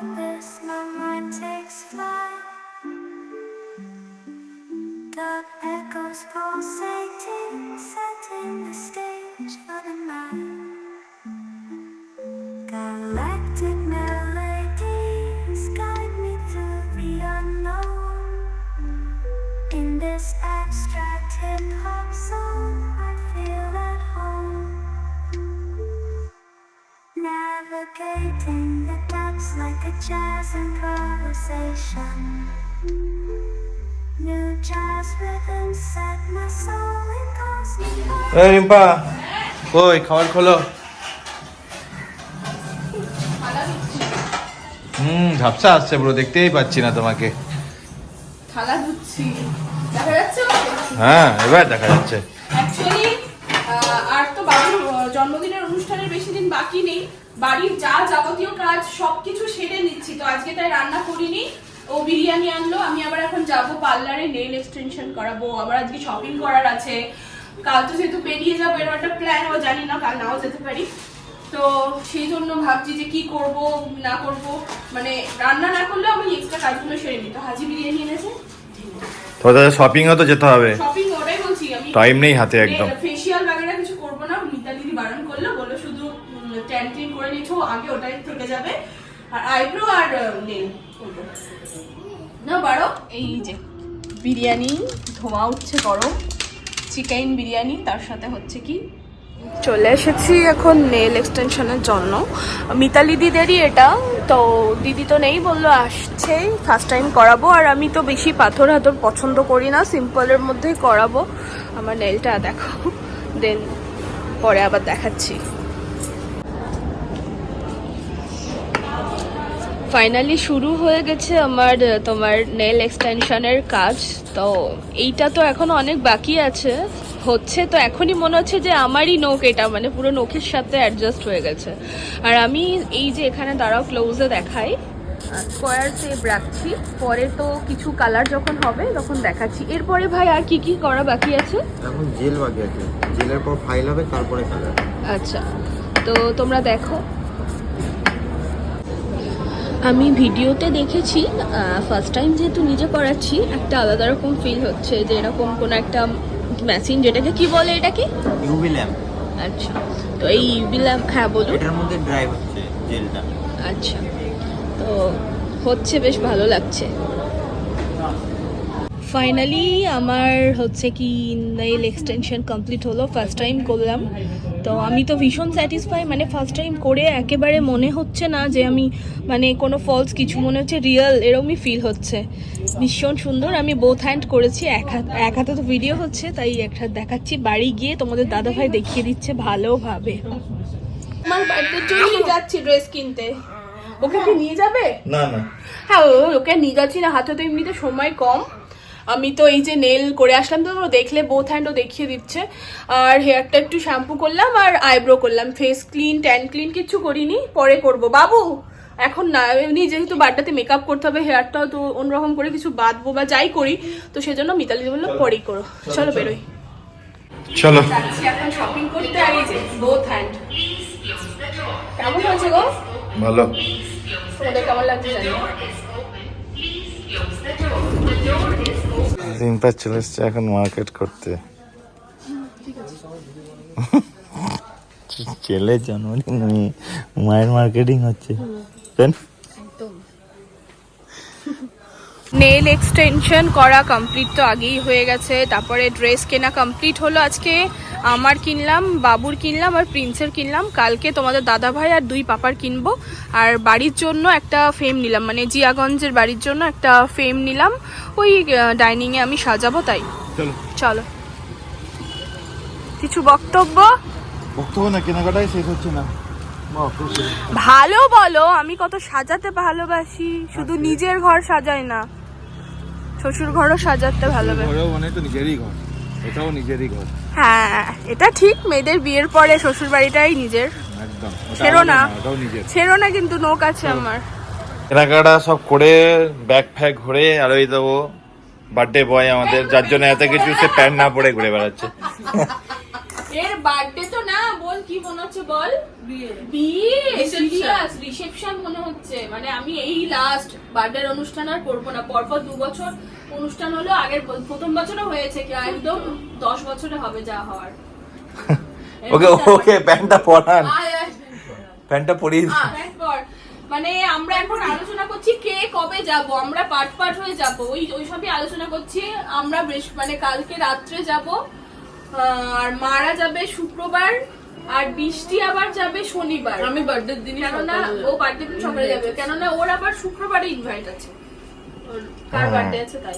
abyss, my mind takes flight. Dark echoes pulsating, setting the stage depths like a jazz improvisation. New jazz rhythms set my soul in cosmic Rimpa কই খাবার খোলো? হুম ঝাপসা আসছে পুরো দেখতেই পাচ্ছি না তোমাকে। থালা ধুচ্ছি। দেখা যাচ্ছে হ্যাঁ এবার দেখা যাচ্ছে। অ্যাকচুয়ালি আর তো বাবুর জন্মদিনের অনুষ্ঠানের বেশি দিন বাকি নেই। বাড়ির যা যাবতীয় কাজ সবকিছু সেরে নিচ্ছি। তো আজকে তাই রান্না করিনি। ও বিরিয়ানি আনলো আমি আবার এখন যাব পার্লারে নেল এক্সটেনশন করাবো। আবার আজকে শপিং করার আছে। কাল তো যেহেতু বেরিয়ে যাব এরকম একটা প্ল্যান ও জানি না কাল নাও যেতে পারি। তো সেই জন্য ভাবছি যে কি করব না করব। মানে রান্না না করলেও আমি এক্সট্রা কাজগুলো সেরে নিই। তো হাজি বিরিয়ানি এনেছে? তোমাদের শপিংও তো যেতে হবে। শপিং ওটাই বলছি আমি টাইম নেই হাতে একদম। ফেসিয়াল আগে ওটাই থেকে যাবে। আর আইব্রো আর নেল করব না বারো এই যে বিরিয়ানি ধোয়া উঠছে গরম। চিকেন বিরিয়ানি তার সাথে হচ্ছে কি? চলে এসেছি এখন নেল এক্সটেনশনের জন্য। মিতালি দিদেরই এটা। তো দিদি তো নেই বলল আসছে। ফার্স্ট টাইম করাবো। আর আমি তো বেশি পাথর হাতর পছন্দ করি না। সিম্পলের মধ্যেই করাবো। আমার নেলটা দেখো দেন পরে আবার দেখাচ্ছি। ফাইনালি শুরু হয়ে গেছে আমার তোমার নেল এক্সটেনশনের কাজ। তো এইটা তো এখন অনেক বাকি আছে। হচ্ছে তো এখনই মনে হচ্ছে যে আমারই নোক এটা মানে পুরো নখের সাথে অ্যাডজাস্ট হয়ে গেছে। আর আমি এই যে এখানে দাঁড়াও ক্লোজে দেখাই। স্কোয়ার শেপ রাখছি। পরে তো কিছু কালার যখন হবে তখন দেখাচ্ছি। এরপরে ভাই আর কি কি করা বাকি আছে? এখন জেল বাকি আছে। জেলের পর ফাইল হবে তারপরে কালার আচ্ছা। তো তোমরা দেখো। আমি ভিডিওতে দেখেছি ফার্স্ট টাইম যেহেতু নিজে করাচ্ছি একটা আলাদা রকম ফিল হচ্ছে যে এরকম কোনো একটা মেশিন যেটাকে কি বলে এটাকে? ইউভি ল্যাম্প আচ্ছা তো এই বিলাম হ্যাঁ বলুন। এটার মধ্যে ড্রাইভ হচ্ছে জেলটা আচ্ছা তো হচ্ছে বেশ ভালো লাগছে। ফাইনালি আমার হচ্ছে কি নেইল এক্সটেনশন কমপ্লিট হলো ফার্স্ট টাইম করলাম। তো আমি তো ভীষণ স্যাটিসফাই মানে ফার্স্ট টাইম করে একেবারে মনে হচ্ছে না যে আমি মানে কোনো ফলস কিছু মনে হচ্ছে রিয়েল এরকমই ফিল হচ্ছে। ভীষণ সুন্দর আমি বোথ হ্যান্ড করেছি এক হাত এক হাতে তো ভিডিও হচ্ছে তাই এক হাত দেখাচ্ছি বাড়ি গিয়ে তোমাদের দাদাভাই দেখিয়ে দিচ্ছে ভালোভাবে। আমার বার্থডের জন্যই যাচ্ছি ড্রেস কিনতে। ওকে কি নিয়ে যাবে? না না। হ্যাঁ ও ওকে নিয়ে যাচ্ছি না হাতে তো এমনিতে সময় কম। আমি তো এই যে নেল করে আসলাম তো দেখলে বোথ হ্যান্ডও দেখিয়ে দিচ্ছে। আর হেয়ারটা একটু শ্যাম্পু করলাম আর আইব্রো করলাম। ফেস ক্লিন ট্যান ক্লিন কিছু করিনি পরে করব। বাবু এখন না এমনি যেহেতু বার্থডেতে মেকআপ করতে হবে হেয়ারটাও তো অন্যরকম করে কিছু বাঁধবো বা যাই করি তো সেজন্য মিতালি বলল পরেই করো। চলো বেরোই। চলো। এখন শপিং করতে আর এই যে বোথ হ্যান্ড কেমন হয়েছে গো? ভালো। তোমাদের কেমন লাগছে জানি। রিম্পা চলে এসছে এখন মার্কেট করতে। ছেলে জন্মদিন মেয়ে মায়ের মার্কেটিং হচ্ছে। দেন নেল এক্সটেনশন করা কমপ্লিট তো আগেই হয়ে গেছে, তারপরে ড্রেস কেনা কমপ্লিট হলো আজকে। আমার কিনলাম বাবুর কিনলাম আর প্রিন্সের কিনলাম। কালকে তোমাদের দাদা ভাই আর দুই পাপার কিনবো। আর বাড়ির জন্য একটা ফ্রেম নিলাম মানে জিয়াগঞ্জের বাড়ির জন্য একটা ফ্রেম নিলাম। ওই ডাইনিংয়ে আমি সাজাবো তাই। চলো। কিছু বক্তব্য? বক্তব্য না কেনাকাটাই শেষ হচ্ছে না। ভালো বলো আমি কত সাজাতে ভালোবাসি। শুধু নিজের ঘর সাজাই না শ্বশুর ঘরও সাজাতে ভালোবাসি। ঘরেও মানে তো নিজেরই ঘর। এটাও নিজেরই ঘর। হ্যাঁ এটা ঠিক মেয়েদের বিয়ের পরে শ্বশুর বাড়িটাই নিজের। একদম ছেড়ো না। ছেড়ো না কিন্তু নোক আছে আমার। কেনাকাটা সব করে ব্যাগ ফ্যাগ ঘুরে আর ওই দেবো বার্থডে বয় আমাদের যার জন্য এত কিছু সে প্যান্ট না পরে ঘুরে বেড়াচ্ছে। এর বার্থডে তো না বল কি মনে হচ্ছে বল? বিয়ে। সিরিয়াস রিসেপশন মনে হচ্ছে। মানে আমি এই লাস্ট বার্থডে অনুষ্ঠান আর করব না পরপর দু বছর অনুষ্ঠান হলো আগের প্রথম বছরও হয়েছে কি একদম দশ বছরে হবে যা হওয়ার। ওকে ওকে প্যান্টটা পরান। প্যান্টটা পরিয়ে। মানে আমরা এখন আলোচনা করছি কে কবে যাব আমরা পাট পাট হয়ে যাব ওই ওই সবই আলোচনা করছি। আমরা বৃহস্প- মানে কালকে রাত্রে যাব আর মারা যাবে শুক্রবার আর বৃষ্টি আবার যাবে শনিবার। আমি বার্থডে দিন কেননা ও বার্থডে দিন সকালে যাবে। কেননা ওর আবার শুক্রবারে ইনভাইট আছে। কার হ্যাঁ। বার্থডে আছে তাই।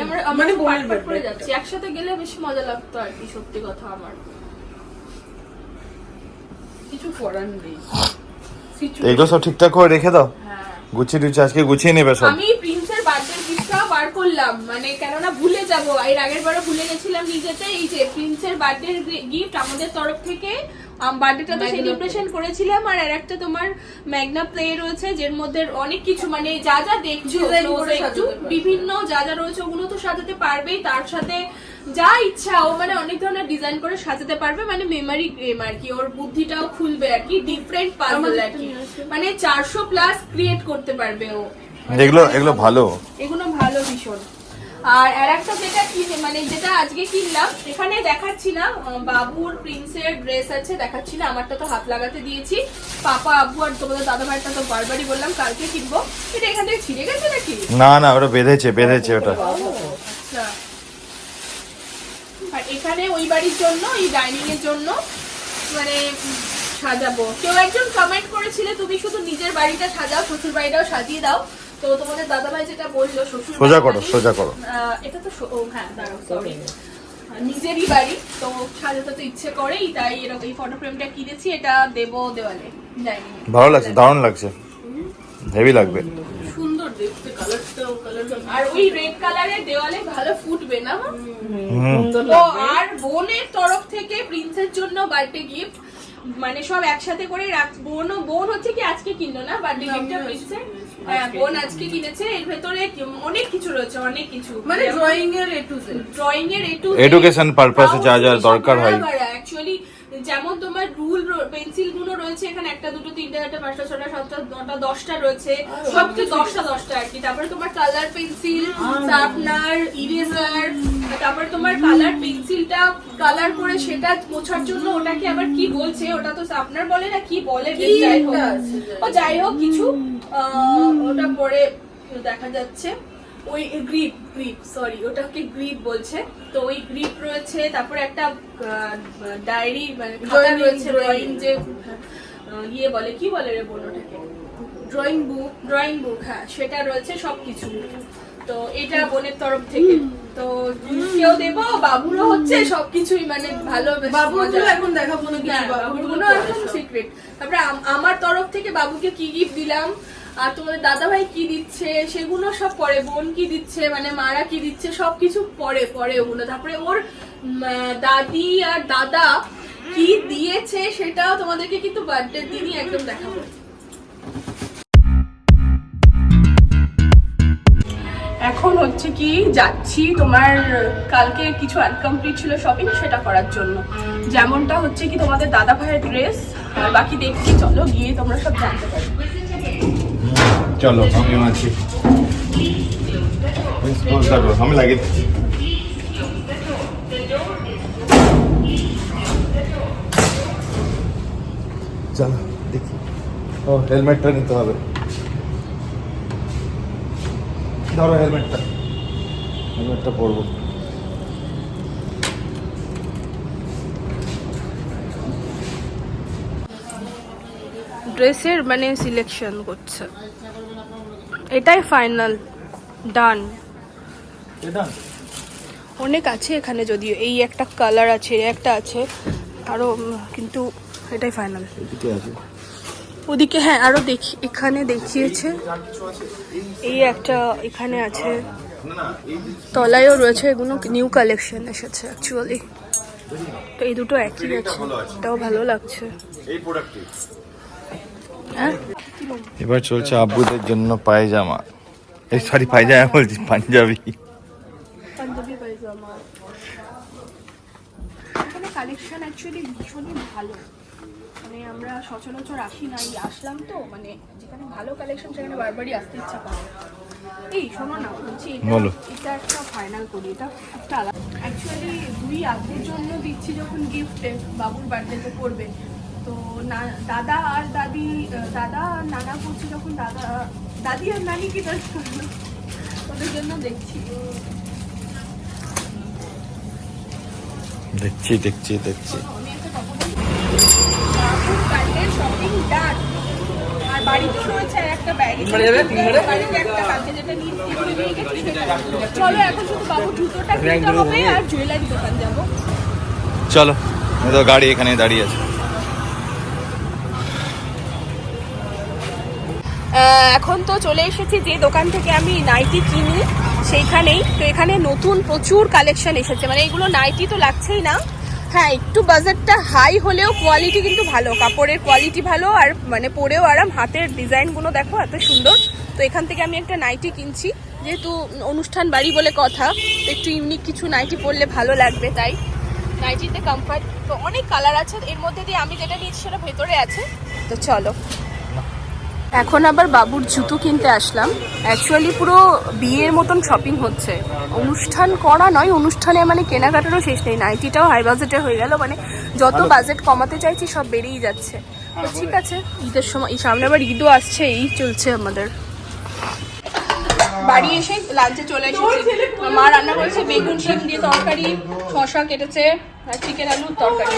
আমরা মানে মানে বোনের পাট পাট করে যাচ্ছি। একসাথে গেলে বেশি মজা লাগতো আর কি সত্যি কথা আমার। কিছু করার নেই। এগুলো সব ঠিকঠাক করে রেখে দাও। হ্যাঁ। গুছিয়ে টুছিয়ে আজকে গুছিয়ে নেবে সব। আমি প্রিন্সের বার্থডে গিফটটাও বার করলাম। মানে কেননা ভুলে যাব। এর আগের বারে ভুলে গেছিলাম নিজেতে। এই যে প্রিন্সের বার্থডে গিফট আমাদের তরফ থেকে বার্থডেটা তো Magna সেলিব্রেশন করেছিলাম আর একটা তোমার ম্যাগনা প্লে রয়েছে যের মধ্যে অনেক কিছু মানে যা যা দেখছ একটু বিভিন্ন যা যা রয়েছে ওগুলো তো সাজাতে পারবেই তার সাথে যা ইচ্ছা ও মানে অনেক ধরনের ডিজাইন করে সাজাতে পারবে মানে মেমারি গেম আর কি ওর বুদ্ধিটাও খুলবে আর কি ডিফারেন্ট পাজল আর কি। মানে চারশো প্লাস ক্রিয়েট করতে পারবে ও। এগুলো এগুলো ভালো। এগুলো ভালো ভীষণ। আর আর একটা যেটা কিনে মানে যেটা আজকে কিনলাম এখানে দেখাচ্ছি না বাবুর প্রিন্সের ড্রেস আছে দেখাচ্ছি না আমারটা তো হাত লাগাতে দিয়েছি। পাপা আব্বু আর তোমাদের দাদা ভাইটা তো বারবারই বললাম কালকে কিনবো। এটা এখান থেকে ছিঁড়ে গেছে নাকি? না না ওটা বেঁধেছে বেঁধেছে ওটা। আচ্ছা। আর এখানে ওই বাড়ির জন্য এই ডাইনিং এর জন্য মানে সাজাবো। কেউ একজন কমেন্ট করেছিলে তুমি শুধু নিজের বাড়িটা সাজাও শ্বশুর বাড়িটাও সাজিয়ে দাও। তো তোমাদের দাদা যেটা বলল শ্বশুর সোজা করো, সোজা করো। এটা তো হ্যাঁ দাঁড়াও সরি নিজেরই বাড়ি তো সাজাতে তো ইচ্ছে করেই তাই এরকম এই ফটো ফ্রেমটা কিনেছি এটা দেবো দেওয়ালে। ভালো লাগছে দারুণ লাগছে। হেভি লাগবে। সুন্দর দেখতে কালারটাও কালার আর ওই রেড কালারের দেওয়ালে ভালো ফুটবে না তো আর বোনের তরফ থেকে প্রিন্সের জন্য বার্থডে গিফট মানে সব একসাথে করে রাখ বোন বোন হচ্ছে কি আজকে কিনলো না? বার্থডে গিফটটা হয়েছে হ্যাঁ বোন আজকে কিনেছে। এর ভেতরে অনেক কিছু রয়েছে অনেক কিছু। মানে ড্রয়িং এর এ টু জেড ড্রয়িং এর একটু টু এডুকেশন পারপাসে যা যা দরকার হয়। অ্যাকচুয়ালি যেমন তোমার রুল পেন্সিলগুলো রয়েছে এখানে একটা দুটো তিনটে চারটে পাঁচটা ছটা সাতটা নটা দশটা রয়েছে। সবচেয়ে দশটা দশটা আর কি। তারপরে তোমার কালার পেন্সিল শার্পনার ইরেজার তারপরে তোমার কালার পেন্সিলটা কালার করে সেটা মোছার জন্য ওটাকে আবার কি বলছে ওটা তো শার্পনার বলে না কি বলে? যাই হোক। যাই হোক কিছু আহ, ওটা পরে দেখা যাচ্ছে। ওই গ্রিপ গ্রিপ সরি ওটাকে গ্রিপ বলছে। তো ওই গ্রিপ রয়েছে তারপরে একটা ডায়েরি মানে রয়েছে ড্রয়িং যে ইয়ে বলে কি বলে রে বোন ওটাকে? ড্রয়িং বুক ড্রয়িং বুক হ্যাঁ সেটা রয়েছে সবকিছু। তো এটা বোনের তরফ থেকে। তো কেউ দেবো? বাবুরও হচ্ছে সবকিছুই মানে ভালো বাবুগুলো এখন দেখাবো না কিছু বাবুরগুলো একদম সিক্রেট তারপরে আমার তরফ থেকে বাবুকে কি গিফট দিলাম? আর তোমাদের দাদা ভাই কি দিচ্ছে? সেগুলো সব পরে, বোন কি দিচ্ছে মানে মারা কি দিচ্ছে, সবকিছু পরে পরে ওগুলো। তারপরে ওর দাদি আর দাদা কি দিয়েছে সেটাও তোমাদেরকে কিন্তু বার্থডে দিনই একদম দেখাবো। এখন হচ্ছে কি, যাচ্ছি তোমার, কালকে কিছু আনকমপ্লিট ছিল শপিং সেটা করার জন্য। যেমনটা হচ্ছে কি, তোমাদের দাদা ভাইয়ের ড্রেস আর বাকি দেখছি, চলো গিয়ে তোমরা সব জানতে পারবে চলো, আমি আছি। আমি লাগিয়ে চলো, দেখি। ও হেলমেটটা নিতে হবে। ধরো হেলমেটটা হেলমেটটা পরবো। ড্রেসের মানে সিলেকশন করছে। এটাই ফাইনাল ডান অনেক আছে এখানে যদিও। এই একটা কালার আছে এই একটা আছে। আরও কিন্তু এটাই ফাইনাল ওদিকে হ্যাঁ আরও দেখি। এখানে দেখিয়েছে। এই একটা এখানে আছে। তলায়ও রয়েছে এগুলো। নিউ কালেকশন এসেছে অ্যাকচুয়ালি তো এই দুটো একই আছে। এটাও ভালো লাগছে। এই প্রোডাক্টটি হ্যাঁ? এবার চলছে আব্বুদের জন্য পায়জামা। এই সরি পায়জামা বলছি পাঞ্জাবি। পাঞ্জাবি পায়জামা। এখানে কালেকশন অ্যাকচুয়ালি ভীষণই ভালো। মানে আমরা সচরাচর আসি আসলাম তো মানে যেখানে ভালো কালেকশন সেখানে বারবারই আসতে ইচ্ছা করে। এই শোনো না বলছি এটা একটা ফাইনাল করি এটা একটা আলাদা অ্যাকচুয়ালি দুই আব্বুর জন্য দিচ্ছি যখন গিফট বাবুর বার্থডেতে করবে তো না দাদা আর দাদি দাদা আর নানা করছে যখন দাদা দাদি আর নানি কি দোষ করল? ওদের জন্য দেখছি। দেখছি দেখছি দেখছি। শপিং ডান আর রয়েছে আর একটা ব্যাগ বাড়িতে একটা কালকে যেটা নিয়ে এগুলো নিয়ে গেছি। সেটা। চলো এখন শুধু বাবু জুতোটা কিনতে হবে আর জুয়েলারি দোকান যাব। চলো তো গাড়ি এখানে দাঁড়িয়ে আছে। এখন তো চলে এসেছি যে দোকান থেকে আমি নাইটি কিনি সেইখানেই। তো এখানে নতুন প্রচুর কালেকশন এসেছে। মানে এগুলো নাইটি তো লাগছেই না। হ্যাঁ একটু বাজেটটা হাই হলেও কোয়ালিটি কিন্তু ভালো। কাপড়ের কোয়ালিটি ভালো আর মানে পরেও আরাম। হাতের ডিজাইনগুলো দেখো, এত সুন্দর। তো এখান থেকে আমি একটা নাইটি কিনছি। যেহেতু অনুষ্ঠান বাড়ি বলে কথা একটু ইউনিক কিছু নাইটি পরলে ভালো লাগবে তাই। নাইটিতে কমফর্ট তো অনেক কালার আছে। এর মধ্যে দিয়ে আমি যেটা নিয়েছি সেটা ভেতরে আছে। তো চলো। এখন আবার বাবুর জুতো কিনতে আসলাম। অ্যাকচুয়ালি পুরো বিয়ের মতন শপিং হচ্ছে। অনুষ্ঠান করা নয় অনুষ্ঠানে মানে কেনাকাটারও শেষ নেই। নাইটিটাও হাই বাজেটের হয়ে গেল মানে যত বাজেট কমাতে চাইছি সব বেড়েই যাচ্ছে। তো ঠিক আছে ঈদের সময় এই সামনে আবার ঈদও আসছে এই চলছে আমাদের। বাড়ি এসে লাঞ্চে চলে এসেছি। মা রান্না করেছে বেগুন শিম দিয়ে তরকারি শশা কেটেছে আর চিকেন আলুর তরকারি।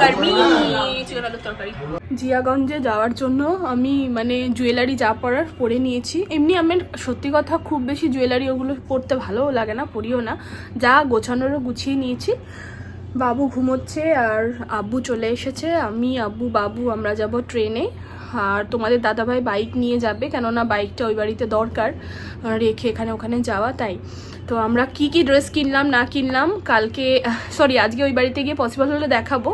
গরমি চিকেন আলুর তরকারি। জিয়াগঞ্জে যাওয়ার জন্য আমি মানে জুয়েলারি যা পরার পরে নিয়েছি। এমনি আমার সত্যি কথা খুব বেশি জুয়েলারি ওগুলো পরতে ভালোও লাগে না, পরিও না। যা গোছানোরও গুছিয়ে নিয়েছি। বাবু ঘুমোচ্ছে আর আব্বু চলে এসেছে। আমি, আব্বু, বাবু আমরা যাব ট্রেনে। আর তোমাদের দাদাভাই বাইক নিয়ে যাবে, কেননা বাইকটা ওই বাড়িতে দরকার রেখে এখানে ওখানে যাওয়া তাই। তো আমরা কি কি ড্রেস কিনলাম, না কিনলাম, কালকে সরি আজকে ওই বাড়িতে গিয়ে পসিবল হলে দেখাবো।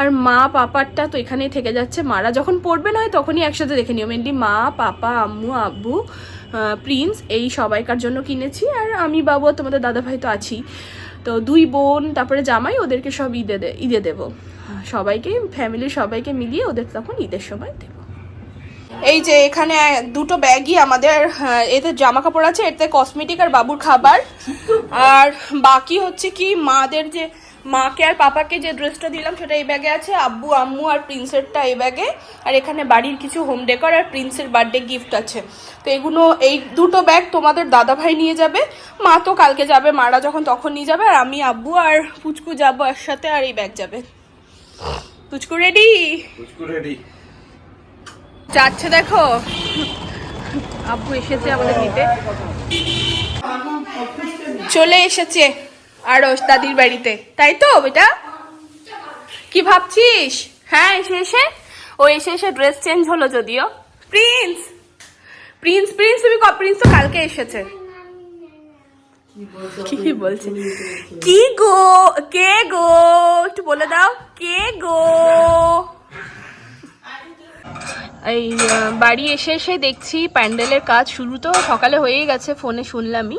আর মা, পাপারটা তো এখানেই থেকে যাচ্ছে। মারা যখন পড়বে নয়, তখনই একসাথে দেখে নিও। মেনলি মা, পাপা, আম্মু, আব্বু প্রিন্স এই সবাইকার জন্য কিনেছি। আর আমি, বাবু আর তোমাদের দাদাভাই তো আছি। তো দুই বোন, তারপরে জামাই, ওদেরকে সব ঈদে ঈদে দেবো। সবাইকে ফ্যামিলির সবাইকে মিলিয়ে ওদের তখন ঈদের সময় দেবো। এই যে এখানে দুটো ব্যাগই আমাদের আহ, এতে জামা কাপড় আছে এতে কসমেটিক আর বাবুর খাবার। আর বাকি হচ্ছে কি মাদের যে মাকে আর পাপাকে যে ড্রেসটা দিলাম সেটা এই ব্যাগে আছে আব্বু আম্মু আর প্রিন্সেরটা এই ব্যাগে। আর এখানে বাড়ির কিছু হোম ডেকর আর প্রিন্সের বার্থডে গিফট আছে। তো এগুলো এই দুটো ব্যাগ তোমাদের দাদা ভাই নিয়ে যাবে। মা তো কালকে যাবে মারা যখন তখন নিয়ে যাবে আর আমি আব্বু আর পুচকু যাব একসাথে আর এই ব্যাগ যাবে। পুচকু রেডি পুচকু রেডি যাচ্ছে দেখো। আব্বু এসেছে আমাদের নিতে। চলে এসেছে আরস দাদির বাড়িতে। তাই তো বেটা কি ভাবছিস? হ্যাঁ এসে এসে। ও এসে এসে ড্রেস চেঞ্জ হলো যদিও। প্রিন্স প্রিন্স প্রিন্স তুমি প্রিন্স তো কালকে এসেছে। কি বলছে? কি গো? কে গো? একটু বলে দাও। কে গো? এই বাড়ি এসে এসে দেখছি প্যান্ডেলের কাজ শুরু তো সকালে হয়েই গেছে ফোনে শুনলামই।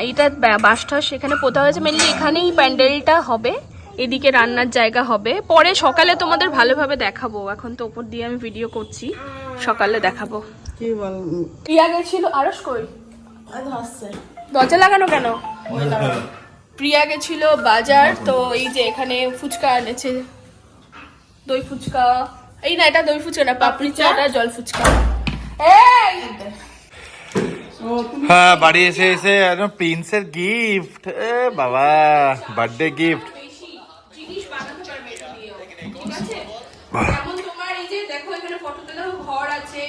এইটা বা- বাঁশ এখানে পোতা হয়েছে মেনলি এখানেই প্যান্ডেলটা হবে এদিকে রান্নার জায়গা হবে। পরে সকালে তোমাদের ভালোভাবে দেখাবো এখন তো ওপর দিয়ে আমি ভিডিও করছি সকালে দেখাবো। প্রিয়া গেছিল আরস কই? দরজা লাগানো কেন? প্রিয়া গেছিল বাজার তো এই যে এখানে ফুচকা এনেছে দই ফুচকা। এই না এটা দই ফুচকা না পাপড়ি চাট? আর জল ফুচকা। এই! হ্যাঁ বাড়ি এসে এসে একদম প্রিন্সের গিফট এ বাবা বার্থডে গিফট বেশি জিনিস বানাতে পারবে এটা দিয়েও ঠিক আছে যেমন তোমার এই যে দেখো এখানে ফটোতে দেখো ঘর আছে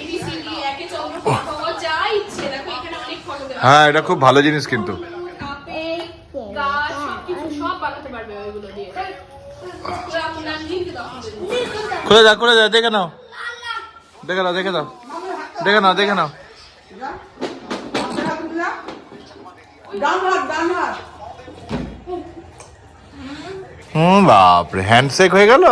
এবিসিডি একে চন্দ্র ঘর যা ইচ্ছে দেখো এখানে অনেক ফটো দেওয়া হ্যাঁ এটা খুব ভালো জিনিস কিন্তু। সব বানাতে পারবে ওইগুলো দিয়ে ওরা আপনার লিঙ্ক দাও খুলে যা খুলে যা দেখে নাও। দেখে নাও দেখে নাও। দেখে নাও দেখে নাও। হুম বাপরে হ্যান্ডশেক হয়ে গেল?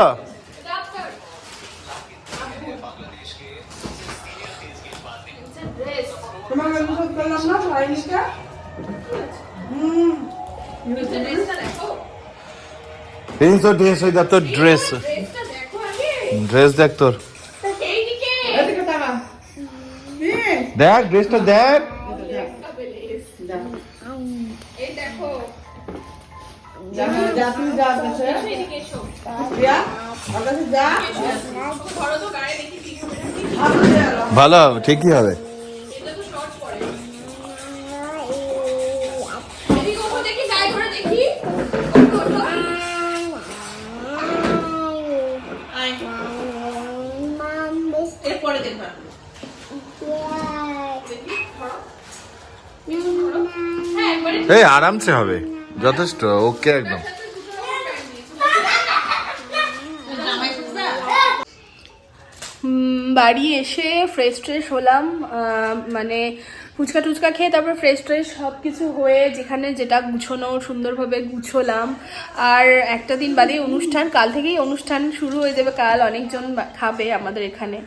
ও ড্রেস দেখ তোর ড্রেস ড্রেস দেখ তোর। দেখ ড্রেসটা দেখ। ভালো ঠিকই যা যা তুই যা কাছে এদিকে এসো যা আমার কাছে যা ধরো তো গায়ে দেখি কি হবে হাত দিয়ে আলো। ভালো হবে ঠিকই হবে এটা তো শর্ট পরে এদিকে ওঠো দেখি গায়ে ধরে দেখি ওঠো, ওঠো। আয়। এরপরে দেখবা দেখি ধরো ধরো। হ্যাঁ একবারে এই আরামসে হবে। যথেষ্ট ওকে একদম। বাড়ি এসে ফ্রেশ ট্রেশ হলাম মানে ফুচকা টুচকা খেয়ে তারপর ফ্রেশ ট্রেশ সব কিছু হয়ে যেখানে যেটা গুছোনো, সুন্দরভাবে গুছোলাম। আর একটা দিন বাদে অনুষ্ঠান, কাল থেকেই অনুষ্ঠান শুরু হয়ে যাবে। কাল অনেকজন খাবে আমাদের এখানে।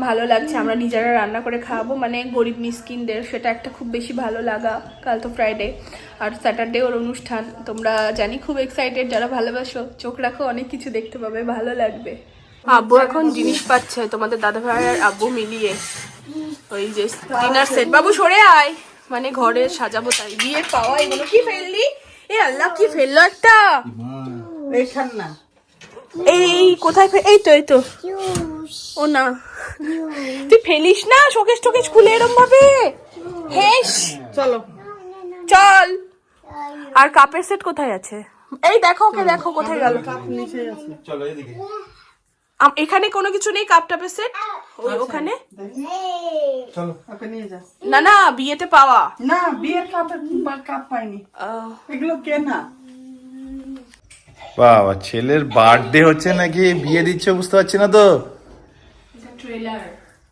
ভালো লাগছে। আমরা নিজেরা রান্না করে খাব। মানে গরিব মিসকিনদের, সেটা একটা খুব বেশি ভালো লাগা। কাল তো ফ্রাইডে আর স্যাটারডে ওর অনুষ্ঠান। তোমরা জানি খুব এক্সাইটেড যারা ভালোবাসো, চোখ রাখো, অনেক কিছু দেখতে পাবে। ভালো লাগবে। আব্বু এখন জিনিস পাচ্ছে। তোমাদের দাদা ভাই আর আব্বু মিলিয়ে। ওই যে ডিনার সেট বাবু সরে আয়। মানে ঘরে সাজাবো তাই। বিয়ের পাওয়া এগুলো। কি ফেললি? এ আল্লাহ কি ফেলল একটা? না। এই কোথায় এই তো এই তো। ও না। তুই ফেলিস না? শোকেশ টোকেশ খুলে এরম ভাবে? হেস। চলো। চল। আর কাপের সেট কোথায় আছে? এই দেখো ওকে দেখো কোথায় গেল। চলো আম- এখানে কোনো কিছু নেই কাপ টাপের সেট? ওই ওখানে? চলো। ওকে নিয়ে যা। না না বিয়েতে পাওয়া। না বিয়ের কাপ পাইনি। এগুলো কেনা। বাবা ছেলের বার্থডে হচ্ছে নাকি? বিয়ে দিচ্ছে বুঝতে পারছি না তো।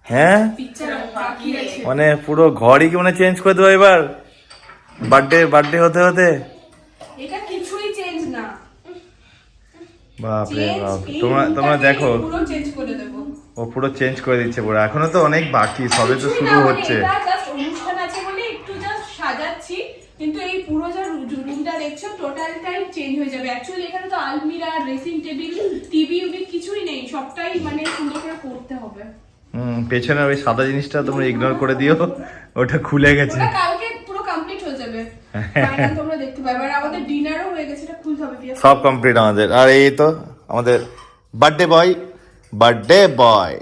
হ্যাঁ? পিকচার বাকি আছে। মানে পুরো ঘরই কি মানে চেঞ্জ করে দেবো এবার? বার্থডে বার্থডে হতে হতে? এটা কিছুই চেঞ্জ না। বাপরে বাপ তোমরা তোমরা দেখো। পুরো চেঞ্জ করে দেবো। ও পুরো চেঞ্জ করে দিচ্ছে পুরো। এখনও তো অনেক বাকি সবে তো শুরু মানে হচ্ছে। অনুষ্ঠান আছে বলে একটু জাস্ট সাজাচ্ছি কিন্তু এই পুরো যা রুমটা দেখছ টোটালটাই চেঞ্জ হয়ে যাবে। অ্যাকচুয়ালি এখানে তো আলমিরা ড্রেসিং টেবিল টিভি উবি কিছুই নেই। সবটাই মানে সুন্দর করে করতে হবে। হুম পেছনে ওই সাদা জিনিসটা তোমরা ইগনোর করে দিও। ওটা খুলে গেছে। কালকে পুরো কমপ্লিট হয়ে যাবে। তোমরা দেখতে পাবে। আর আমাদের ডিনারও হয়ে গেছে এটা খুলতে হবে। সব কমপ্লিট আমাদের। আর এই তো আমাদের বার্থডে বয় বার্থডে বয়